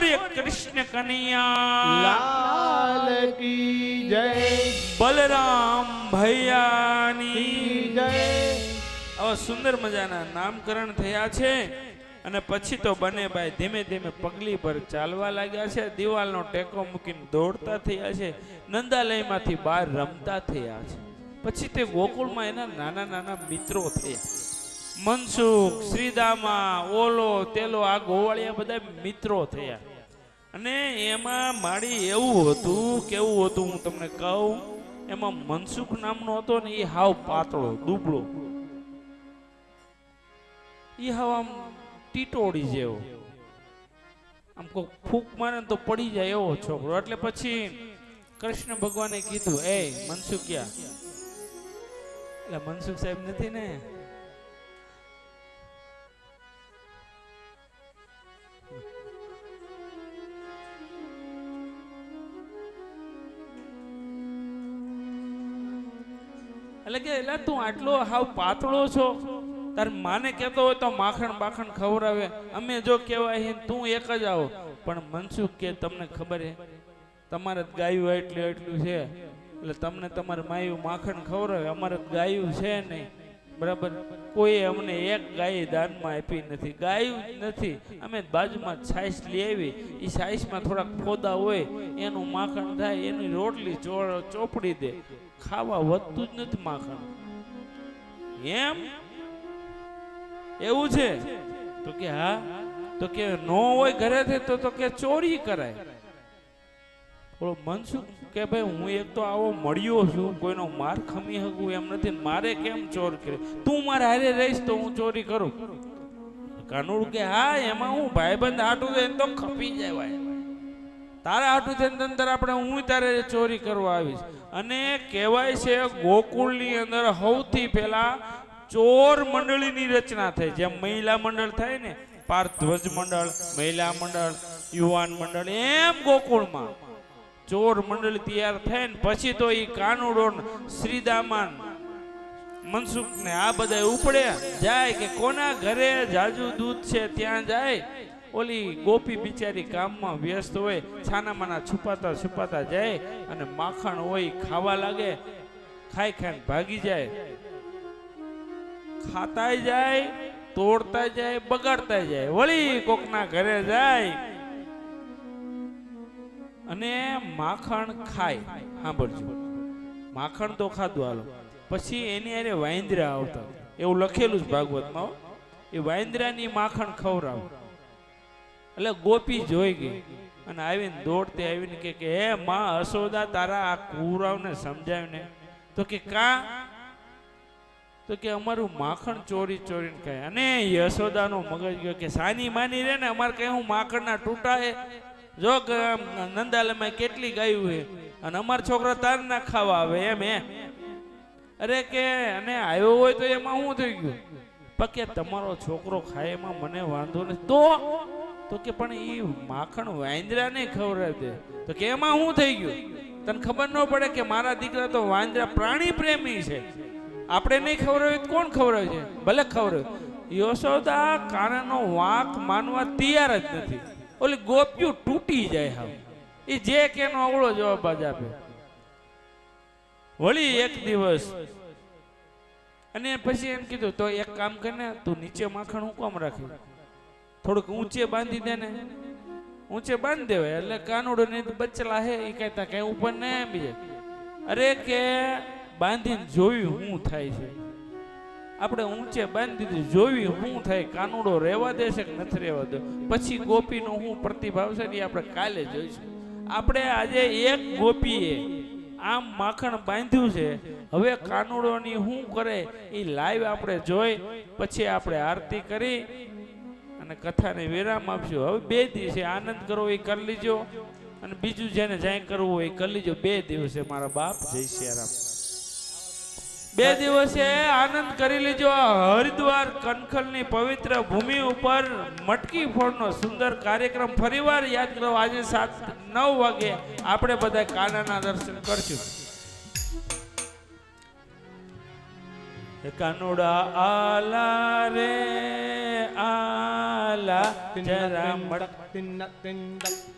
બોરે કૃષ્ણ કનૈયા. લાલ કી જય. બલરામ ભૈયાની. જય. આવા સુંદર મજાના નામકરણ થયા છે અને પછી તો બને ભાઈ ધીમે ધીમે પગલી પર ચાલવા લાગ્યા છે દિવાલનો ટેકો મૂકીને દોડતા થયા છે નંદાલયમાંથી બહાર રમતા થયા છે. પછી તે ગોકુળમાં એના નાના નાના મિત્રો થયા. મનસુખ શ્રીદામા ઓલો તેલો આ ગોવાળિયા બધા મિત્રો થયા. અને એમાં મારી એવું હતું, કેવું હતું હું તમને કહું, એમાં મનસુખ નામનો હતો ને એ હાવ પાતળો, દુબળો. એ હાવ આમ ટીટોડી જેવો. આમ કોઈ ફૂંક મારે તો પડી જાય એવો છોકરો. એટલે પછી કૃષ્ણ ભગવાને કીધું, એ મનસુખ ક્યાં? એટલે મનસુખ સાહેબ નથી ને? એટલે કે એટલે તું આટલો હાવ પાતળો છો. તાર માને કહેતો હોય તો માખણ બાખણ ખવડાવે. અમે જો કહેવાય તું એક જ આવો. પણ મનસુખ કે, તમને ખબર હે? તમારે જ ગાયું એટલું એટલું છે. એટલે તમને તમારે માયું માખણ ખવડાવે. અમારે ગાયું છે નહીં. બરાબર? કોઈ અમને એક ગાય દાનમાં આપી નથી. ગાયું નથી. અમે બાજુમાં છાશ લઈ આવી. એ છાશમાં થોડાક ફોદા હોય. એનું માખણ થાય, એની રોટલી ચોપડી દે. ખાવા વધતું જ નથી માખણ. એમ? એવું છે? તો કે હા. તો કે નો હોય ઘરેથી તો તો કે ચોરી કરાય. ઓલો મનસુખ કે ભાઈ, હું એક તો આવો મળ્યો છું, કોઈનો માર ખમી શકું એમ નથી. મારે કેમ ચોર કરે? તું મારે હારે રહીશ તો હું ચોરી કરું. કાનુડ કે હા, એમાં હું ભાઈબંધ આટું થઈને તો ખપી ભાઈ તારા આટું થઈને અંદર આપણે હું તારે ચોરી કરવા આવીશ અને કહેવાય છે ગોકુળની અંદર સૌથી પહેલા ચોર મંડળીની રચના થઈ જેમ મહિલા મંડળ થાય ને પાર્થધ્વજ મંડળ, મહિલા મંડળ, યુવાન મંડળ, એમ ગોકુળમાં ચોર મંડળ તૈયાર થાય ને, પછી તો એ કાનુડો શ્રીદામાન મનસુખ ને આ બધા ઉપડે. જાય કે કોના ઘરે જાજુ દૂધ છે, ત્યાં જાય. ઓલી ગોપી બિચારી કામમાં વ્યસ્ત હોય, છાનામાના છુપાતા છુપાતા જાય અને માખણ હોય, ખાવા લાગે, ખાઈ ખાઈને ભાગી જાય. ખાતા જાય, તોડતા જાય, બગાડતા જાય. વળી કોકના ઘરે જાય અને માખણ ખાય. સાંભળજો. માખણ તો ખાધું હાલો. પછી એની અરે વાંદરા આવતા. એવું લખેલું જ ભાગવતમાં. એ વાંદરાની માખણ ખવડાવ. એટલે ગોપી જોઈ ગઈ અને આવીને દોડતી આવીને કે હે માં અસોદા તારા આ કુરાવને સમજાવીને. તો કે, કા? તો કે, અમારું માખણ ચોરી ચોરીને કહે અને યશોદાનો મગજ ગયો કે, સાની માની રે ને, અમારે કઈ હું માખણના તૂટા હે? જો નંદાલયમાં કેટલી ગાયું હે? અને અમારા છોકરા તાર ના ખાવા આવે એમ હે અરે કે, અને આવ્યો હોય તો એમાં શું થઈ ગયું? પણ કે, તમારો છોકરો ખાય એમાં મને વાંધો નથી. તો તો કે પણ એ માખણ વાંદરા નહીં ખવડાવે દે. તો કે એમાં શું થઈ ગયું? તને ખબર ન પડે કે મારા દીકરા તો વાંદરા પ્રાણી પ્રેમી છે. આપણે નહીં ખવડાવ્યું કોણ ખવડાવે છે? ભલે ખવડાવ્યું યશોદા કાનાનો વાંક માનવા તૈયાર જ નથી. ઓલી ગોપીઓ તૂટી જાય હા એ જે કે એનો અવળો જવાબ જ આપે. વળી એક દિવસ અને પછી એમ કીધું, તો એક કામ કરીને તું નીચે માખણ હું કોમ રાખી? થોડુંક ઊંચે બાંધી દે ને ઊંચે બાંધી દેવાય, એટલે કાનુડો ને બચલા હે એ કહેતા કઈ ઉપર ને બીજે અરે કે બાંધીને જોયું શું થાય છે. આપણે ઊંચે બાંધી દીધું જોયું શું થાય, કાનુડો રહેવા દેશે કે નથી રહેવા દે? પછી ગોપીનો શું પ્રતિભાવ છે એ આપણે કાલે જોઈશું. આપણે આજે એક ગોપીએ આમ માખણ બાંધ્યું છે, હવે કાનુડોની શું કરે એ લાઈવ આપણે જોઈ, પછી આપણે આરતી કરી અને કથાને વિરામ આપશો હવે બે દિવસે આનંદ કરવો એ કરી લીજો અને બીજું જેને જ્યાં કરવું હોય એ કરી લીજો. બે દિવસે મારા બાપ. જય સિયારામ. બે દિવસે આનંદ કરી લેજો. હરિદ્વાર કનખલની પવિત્ર ભૂમિ ઉપર મટકી ફોડનો સુંદર કાર્યક્રમ ફરીવાર યાદ કરો. આજે સાત નવ વાગે આપણે બધા કાનાના દર્શન કરશું. કાનુડા આલા રે આલા જરા મડક તિન તિન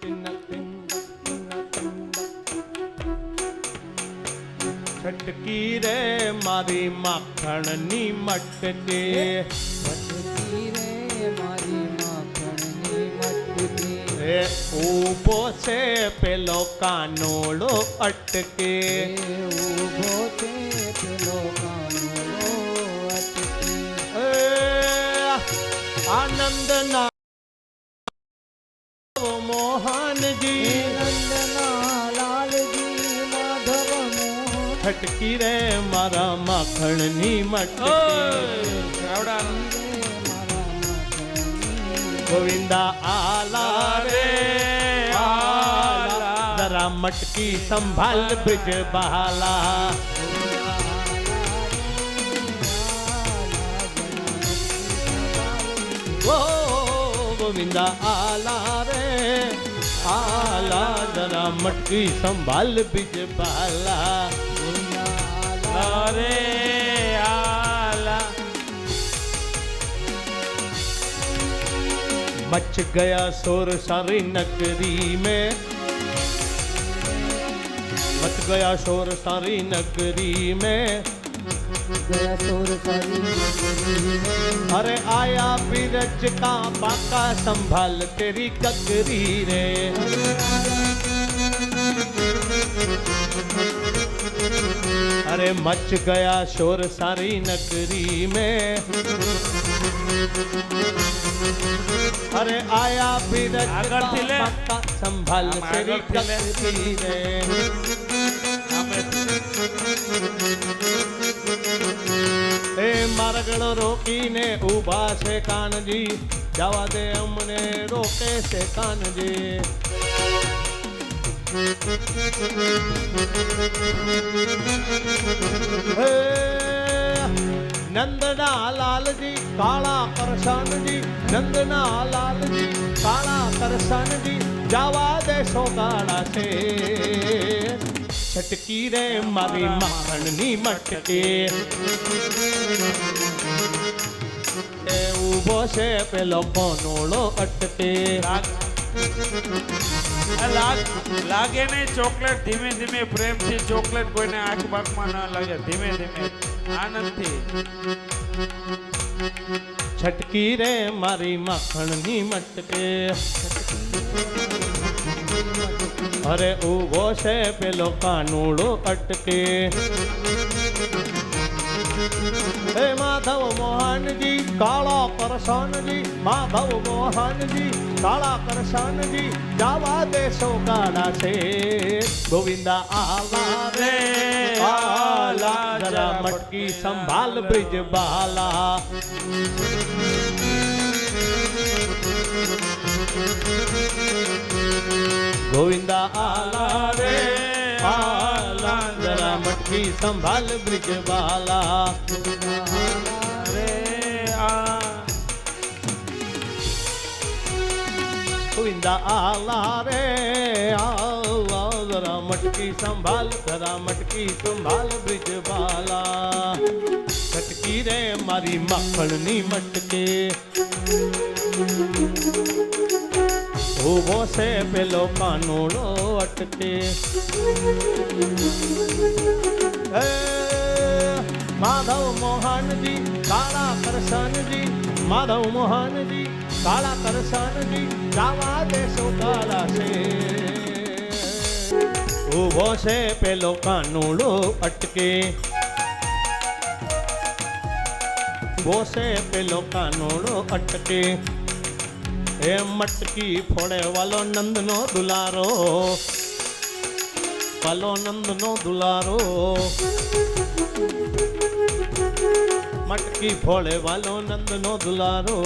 તિન તિન છટકી રે મારી માખણની મટકે છટકી રે મારી માખણની મટકી રે ઊભો છે પેલો કાનોડો અટકે એ ઊભો આનંદના મોહનજી હે નંદના લાલજી માધવ મોહન છટકી રે મારા માખણની મટકે આવડા રે મારા માખણની ગોવિંદા આલા રે આલા જરા મટકી ગોવિંદા આલા રે, આલા જરા મટકી સંભાલ બીજ પાલા રે, આલા. મચ ગયા સોર સારી નગરી મેં. મચ ગયા શોર સારી નગરી મેં. गया अरे आया बीरज का बाका संभाल तेरी ककरी रे। अरे मच गया शोर सारी नगरी में। अरे आया बीरज का बाका संभाल हाँ, तेरी ककरी रे। એ રોકીને ઊભા છે કાનજી. જવા દે અમને, રોકે છે કાનજી. નંદના લાલજી, કાળા કરશાનજી. નંદના લાલજી, કાળા કરશાનજી. જવા દેશો કાળા છે. છટકી રે મારી મારણની મટકે. ઊભો છે પેલો કોનોળો અટકે. લાગ નહીં ચોકલેટ ધીમે ધીમે પ્રેમથી ચોકલેટ કોઈને આંખ બાંખમાં ન લાગે, ધીમે ધીમે. આનંદથી. છટકી રે મારી માખણની મટકે. અરે ઊભો છે પેલો કાનુડો અટકે. હે માધવ મોહનજી, કાળા કરશનજી, માધવ મોહનજી, કાળા કરશનજી, જાવા દેશો કાળા છે. ગોવિંદા આલા રે, આલા જરા મટકી સંભાલ બ્રિજ બાલા. ગોવિંદા આલા રે મટકી સંભાલ બ્રિજ બાલા રે આ ગોવિંદા આલા રે આલા જરા મટકી સંભાલ જરા મટકી સંભાલ બ્રિજ બાલા છટકી રે મારી માખણની મટકે ઊભો છે પેલો કાનોડો અટકે એ માધવ મોહનજી, કાળા કરશનજી, માધવ મોહનજી, કાળા કરશનજી ગાવા દેશો કાળા છે. ઊભો છે પેલો કાનુડો અટકે. ઊભો છે પેલો કાનુડો અટકે. એ મટકી ફોડે વાલો નંદનો દુલારો. વાલો નંદનો દુલારો મટકી ફોડે વાલો નંદનો દુલારો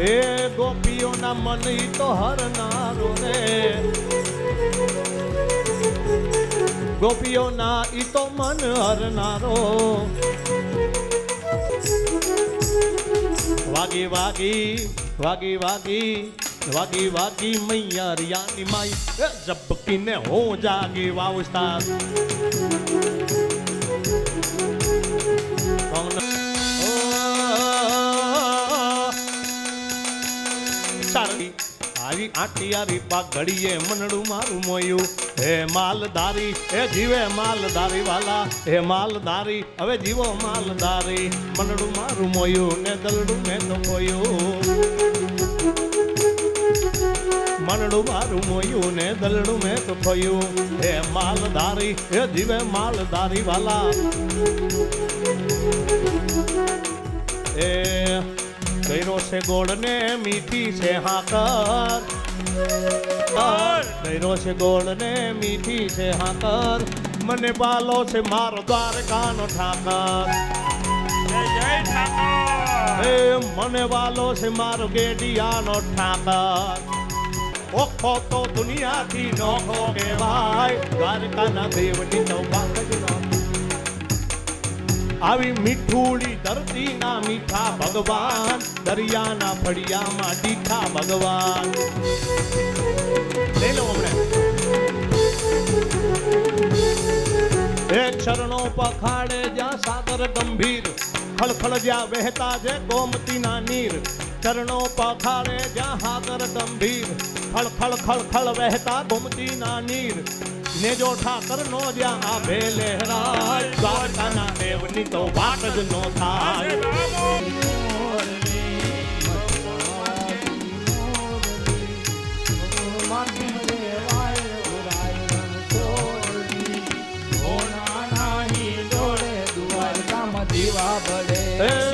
એ ગોપીઓના મન ઈ તો હરનારો રે ગોપીઓના ઈ તો મન હરનારો વાગી વાગી વાગી વાગી વાગી વાગી મૈયા રિયાની માઈ. એ ઝબકીને હો જાગી વાવસ્તા સારી આવી આટિયારી પાઘડીએ મનડું મારું મોયું. હે માલધારી, હે જીવે માલધારી વાલા. હે માલધારી, હવે જીવો માલધારી. મનડું મારું મોયું ને દલડું મેં તો મોયું મનડું મારું મોયું ને દલડું મેં તો ખોયું હે માલધારી હે જીવે માલધારી વાલા. એ કર્યો છે ગોળ ને મીઠી છે હાકર. કર્યો છે ગોળ ને મીઠી છે હાકર. મને બાલો છે મારો દ્વારકાનો ઠાકર. મને વાલો છે મારો ગેડિયાનો ઠાકર. ઓખો તો દુનિયાથી નોખો કહેવાય. દ્વારકાના દેવની તો વાત જ નો આવી મીઠુડી ધરતીના મીઠા ભગવાન, દરિયાના ફળિયામાં દીઠા ભગવાન. લઈ લો હમણાં. એક પખાડે જ્યાં સાગર ગંભીર ખળખળ જ્યાં વહેતા છે ગોમતીના નીર. ચરણો પખાડે જ્યાં હાગર ગંભીર ખળખળ ખળખળ વહેતા ગોમતીના નીર. ને જો ઠાકર નો જ્યાં આભે લહેરાય દ્વારકાના દેવની તો વાત જ નો થાય. દીવા બળે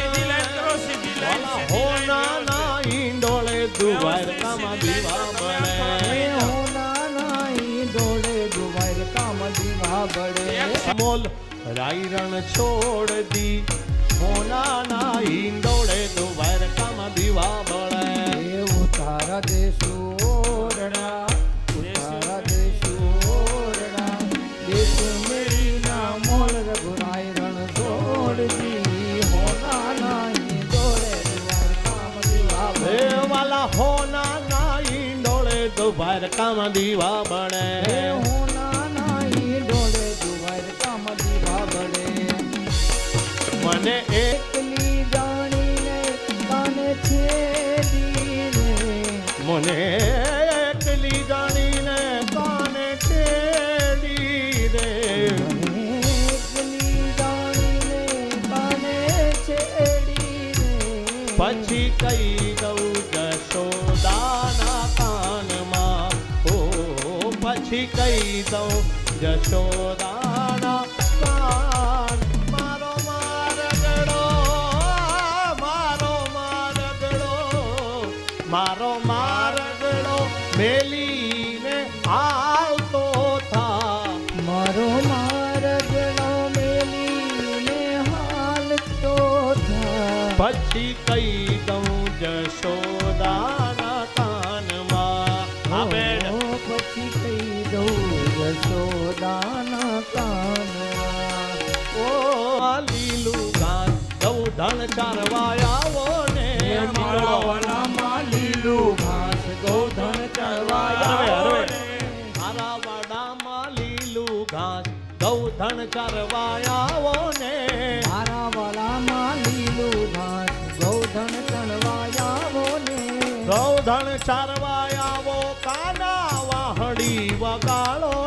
મોલ રાયરણ છોડ દી હોના ના ઈંડોળે દ્વારકામાં દીવા બળે ઉતારા દેશો ઓરડા તારા દેશો ઓરડા. દેશ મેરી ના મને એકલી જાણીને કાને છેડી રે મને એકલી જાણીને કાને ટેડી રે એકલી જાણીને કાને છેડી રે પછી કહી દઉં જશોદાના કાનમાં. ઓ, પછી કહી દઉં જશોદાના મારો મારગડો મેલીને આવતો થા. મારો મારગણો મેલીને હાલતો થા. પછી કઈ દઉં જશોદાના કાનમાં. આ બેન. પછી કઈ દઉં જશોદાના કાનમાં. ઓ લીલું ઘાસ દઉં ધન ચારવાયા આવો ને લીલું ઘાસ ગોધન ચરવાયા. મારા વાડામાં લીલું ઘાસ દઉં ધણ ને મારા વાલામાં લીલું ઘાસ ગોધન ચણવાયાવો ને ગૌધણ ચારવા આવો કાના વાહડી વગાડો.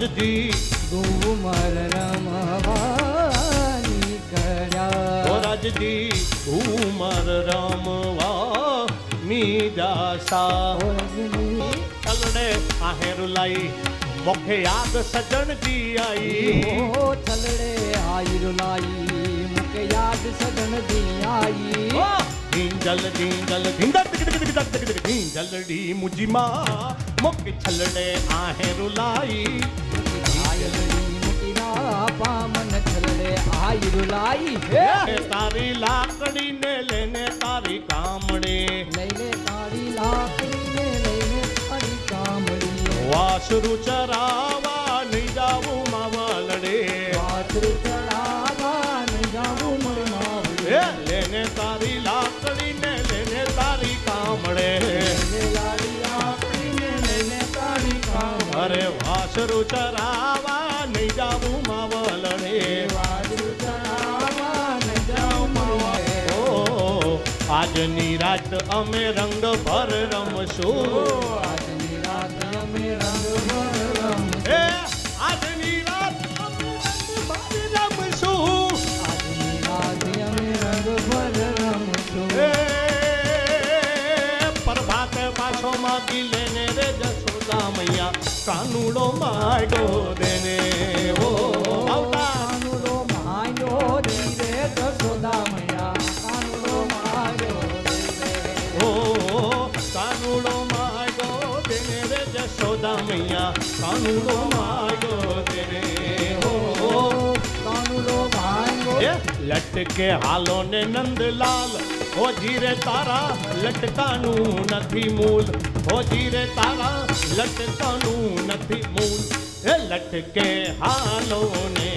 રજજી ઘુમર રમવાની ઓ કર્યા. રજજી ઘુમર રમવા ઓરગની ચલડે આહેર લાઈ મોખે યાદ સજણજી આઈ ઓ ચલડે આયુ લાઈ મુકે યાદ સદન દી આઈ ઓ, નીંદ જલ ઢીંગલ ઢીંગલડી મુજીમાં મોકે છલડે આહે રૂલાઈ. પામન છલડે આયરુલાઈ હે? એ તારી લાકડીને લઈને તારી કામડે. લઈને તારી લાકડીને લઈને તારી કામડી. વાસરુ ચરાવા નહીં જાવું માવલડે. વાછરું ચડાવા ન જાવું મરનાવડી લેને તારી લાકડીને વાસરુ ચરાવા નહીં જાવું ઓ આજની રાત અમે રંગ ભર રમશું. જશોદા મૈયા કાનુડો માગો દેને. ઓ આવતા. કાનુડો માયો ધીરે જશોદા મૈયા કાનુડો માયો ઓ કાનુડો માગો દેને રે જશોદા મૈયા કાનુડો માગો દેને. ઓ કાનુડો માયો લટકે હાલો ને નંદલાલ ઓ જીરે તારા લટકાનું નથી મૂલ. ઓ જીરે તારા લટકાનું નથી મૂળ. એ લટકે હાલો ને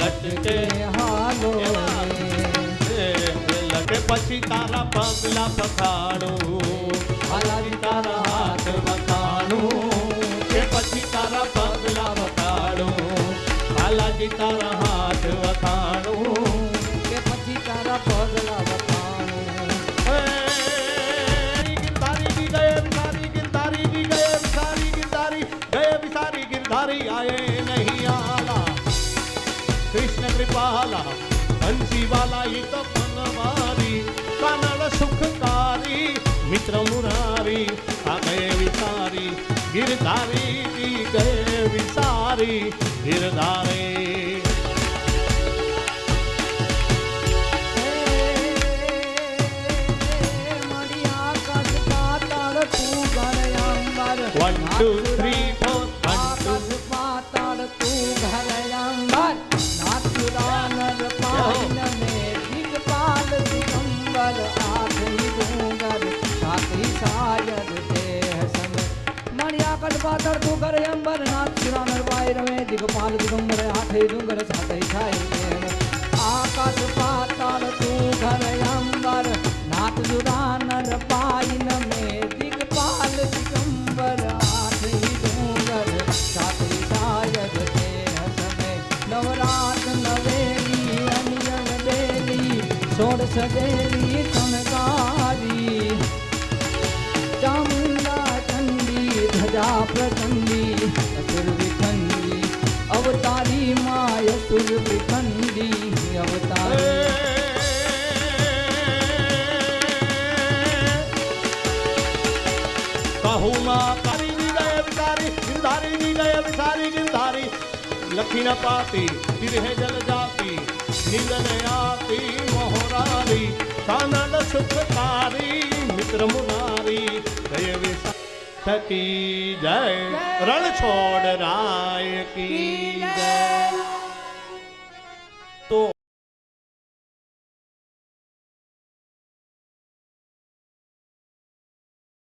લટકે હાલો એ લટકે પછી તારા પગલા પખાડું હાલાજી તારા હાથ વખાણું. કે પછી તારા પગલા વખાણું. હાલાજી તારા હાથ સુખકારી મિત્ર મુરારી આ ગયે વિસારી ગિરધારી. ગયે વિચારી ગિરધારી One, two, તું ઘર અંબર નાથુરાનર પાય રમે દિગપાલ દિગંબર આખરી ડુંગર સાથી દેહ આકાશ પાતાળ તું ઘર અંબર નાથ જુરાનર પાયન મે દિગપાલ દિગંબર આખરી ડુંગર સાથી સાયર દેહ હસમે નવરાત નવેલી અનિયમ બેલી સોળ સજેલી પાતી તિરહે જલ જાતી નિંદને આતી મોહરારી કાનડ સુખકારી મિત્ર મુનારી જય વિસા સતી જય રણ છોડ રાય કી જય